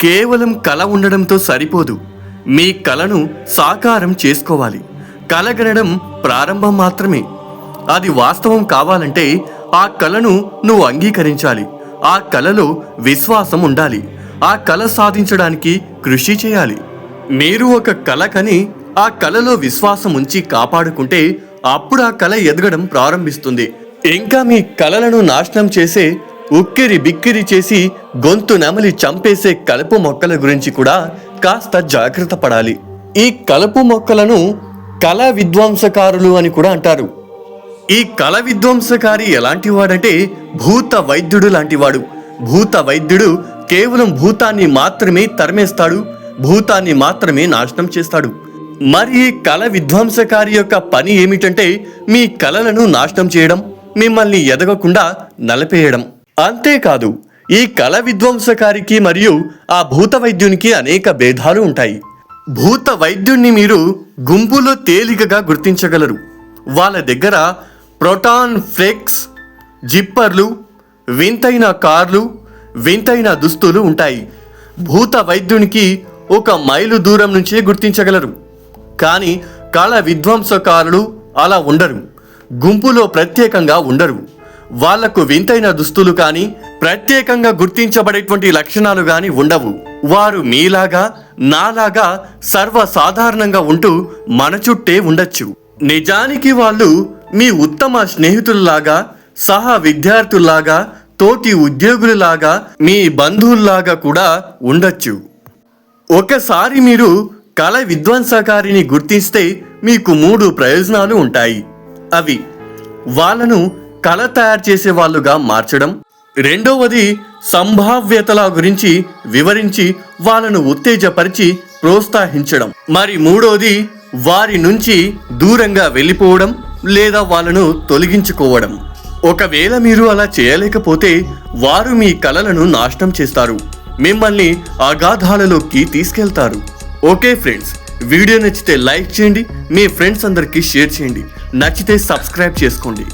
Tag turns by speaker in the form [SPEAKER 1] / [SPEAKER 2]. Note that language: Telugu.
[SPEAKER 1] కేవలం కళ ఉండడంతో సరిపోదు. మీ కళను సాకారం చేసుకోవాలి. కలగనడం ప్రారంభం మాత్రమే. అది వాస్తవం కావాలంటే ఆ కళను నువ్వు అంగీకరించాలి. ఆ కళలో విశ్వాసం ఉండాలి. ఆ కళ సాధించడానికి కృషి చేయాలి. మీరు ఒక కళ కని ఆ కళలో విశ్వాసం ఉంచి కాపాడుకుంటే అప్పుడు ఆ కళ ఎదగడం ప్రారంభిస్తుంది. ఇంకా మీ కళలను నాశనం చేసే ఉక్కిరి బిక్కిరి చేసి గొంతు నెమలి చంపేసే కలుపు మొక్కల గురించి కూడా కాస్త జాగ్రత్త పడాలి. ఈ కలుపు మొక్కలను కళ విధ్వంసకారులు అని కూడా అంటారు. ఈ కళ విధ్వంసకారి ఎలాంటి వాడంటే భూత వైద్యుడు లాంటివాడు. భూత వైద్యుడు కేవలం భూతాన్ని మాత్రమే తరిమేస్తాడు భూతాన్ని మాత్రమే నాశనం చేస్తాడు. మరి ఈ కళ విధ్వంసకారి యొక్క పని ఏమిటంటే మీ కళలను నాశనం చేయడం మిమ్మల్ని ఎదగకుండా నలిపేయడం. అంతేకాదు ఈ కళ విధ్వంసకారికి మరియు ఆ భూత వైద్యునికి అనేక భేదాలు ఉంటాయి. భూత వైద్యుణ్ణి మీరు గుంపులో తేలికగా గుర్తించగలరు. వాళ్ళ దగ్గర ప్రోటాన్ ఫ్లెక్స్ జిప్పర్లు వింతైన కార్లు వింతైన దుస్తులు ఉంటాయి. భూత వైద్యునికి ఒక మైలు దూరం నుంచే గుర్తించగలరు. కానీ కళ విధ్వంసకారులు అలా ఉండరు. గుంపులో ప్రత్యేకంగా ఉండరు. వాళ్ళకు వింతైన దుస్తులు కానీ ప్రత్యేకంగా గుర్తించబడేటువంటి లక్షణాలు కానీ ఉండవు. వారు మీలాగా నాలాగా సర్వసాధారణంగా ఉంటూ మన చుట్టే ఉండొచ్చు. నిజానికి వాళ్ళు మీ ఉత్తమ స్నేహితుల్లాగా సహా విద్యార్థుల్లాగా తోటి ఉద్యోగులలాగా మీ బంధువుల్లాగా కూడా ఉండొచ్చు. ఒకసారి మీరు కళ విధ్వంసకారిని గుర్తిస్తే మీకు మూడు ప్రయోజనాలు ఉంటాయి. అవి వాళ్ళను కళ తయారు చేసే వాళ్ళుగా మార్చడం రెండవది సంభావ్యతల గురించి వివరించి వాళ్ళను ఉత్తేజపరిచి ప్రోత్సహించడం. మరి మూడోది వారి నుంచి దూరంగా వెళ్ళిపోవడం లేదా వాళ్ళను తొలగించుకోవడం. ఒకవేళ మీరు అలా చేయలేకపోతే వారు మీ కళలను నాశనం చేస్తారు. మిమ్మల్ని అగాధాలలోకి తీసుకెళ్తారు. ఓకే ఫ్రెండ్స్ వీడియో నచ్చితే లైక్ చేయండి మీ ఫ్రెండ్స్ అందరికీ షేర్ చేయండి. నచ్చితే సబ్స్క్రైబ్ చేసుకోండి.